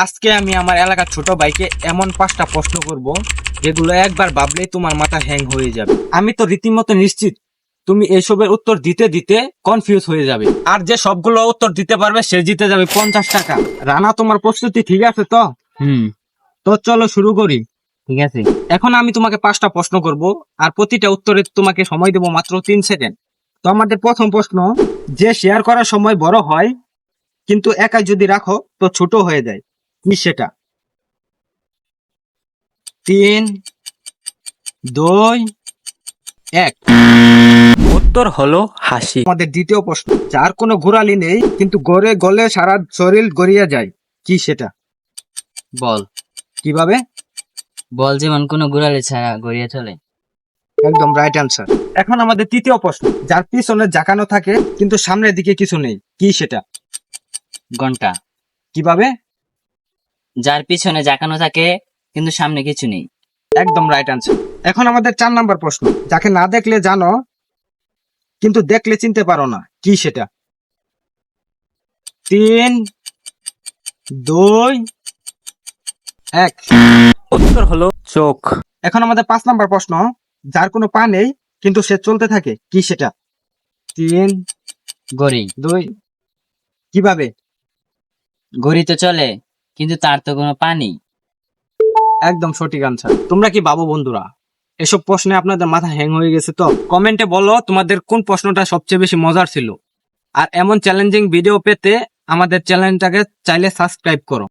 আজকে আমি আমার এলাকার ছোট ভাইকে এমন পাঁচটা প্রশ্ন করব যেগুলো একবার ভাবলেই তোমার মাথা হ্যাং হয়ে যাবে। আমি তো রীতিমতো নিশ্চিত তুমি এইসবের উত্তর দিতে দিতে কনফিউজ হয়ে যাবে। আর যে সবগুলো উত্তর দিতে পারবে সে জিতে যাবে পঞ্চাশ টাকা। রানা তোমার প্রস্তুতি ঠিক আছে তো? হুম। তো চলো শুরু করি। ঠিক আছে। এখন আমি তোমাকে পাঁচটা প্রশ্ন করব আর প্রতিটা উত্তরে তোমাকে সময় দেবো মাত্র তিন সেকেন্ড তো আমাদের প্রথম প্রশ্ন যে শেয়ার করার সময় বড় হয় কিন্তু একাই যদি রাখো তো ছোট হয়ে যায়। কি সেটা? তিন দুই এক। উত্তর হলো হাসি। আমাদের দ্বিতীয় প্রশ্ন যার কোনো ঘোরালি নেই কিন্তু গড়ে গলে সারা শরীর গড়িয়ে যায় কি সেটা? বল। কীভাবে? বল যেমন কোনো গুড়ালে ছাড়া গড়িয়ে চলে। একদম রাইট অ্যান্সার এখন আমাদের তৃতীয় প্রশ্ন যার পিছনে জাকানো থাকে কিন্তু সামনের দিকে কিছু নেই কি সেটা? ঘণ্টা। কীভাবে? যার পিছনে জাকানো থাকে কিন্তু সামনে কিছু নেই। একদম রাইট অ্যান্সার এখন আমাদের চার নাম্বার প্রশ্ন। যাকে না দেখলে জানো কিন্তু দেখলে চিনতে পারো না কি সেটা? তিন দুই এক। উত্তর হলো চোখ। এখন আমাদের পাঁচ নাম্বার প্রশ্ন। যার কোনো পা নেই কিন্তু সে চলতে থাকে কি সেটা? তিন গড়ি। দুই। কীভাবে? গড়ি তো চলে। কিন্তু তার তো কোনো পানি একদম সঠিক আনসার তোমরা কি বাবু বন্ধুরা? এসব প্রশ্নে আপনাদের মাথা হ্যাং হয়ে গেছে তো? কমেন্টে বলো তোমাদের কোন প্রশ্নটা সবচেয়ে বেশি মজার ছিল। আর এমন চ্যালেঞ্জিং ভিডিও পেতে আমাদের চ্যানেলটাকে চাইলে সাবস্ক্রাইব করো।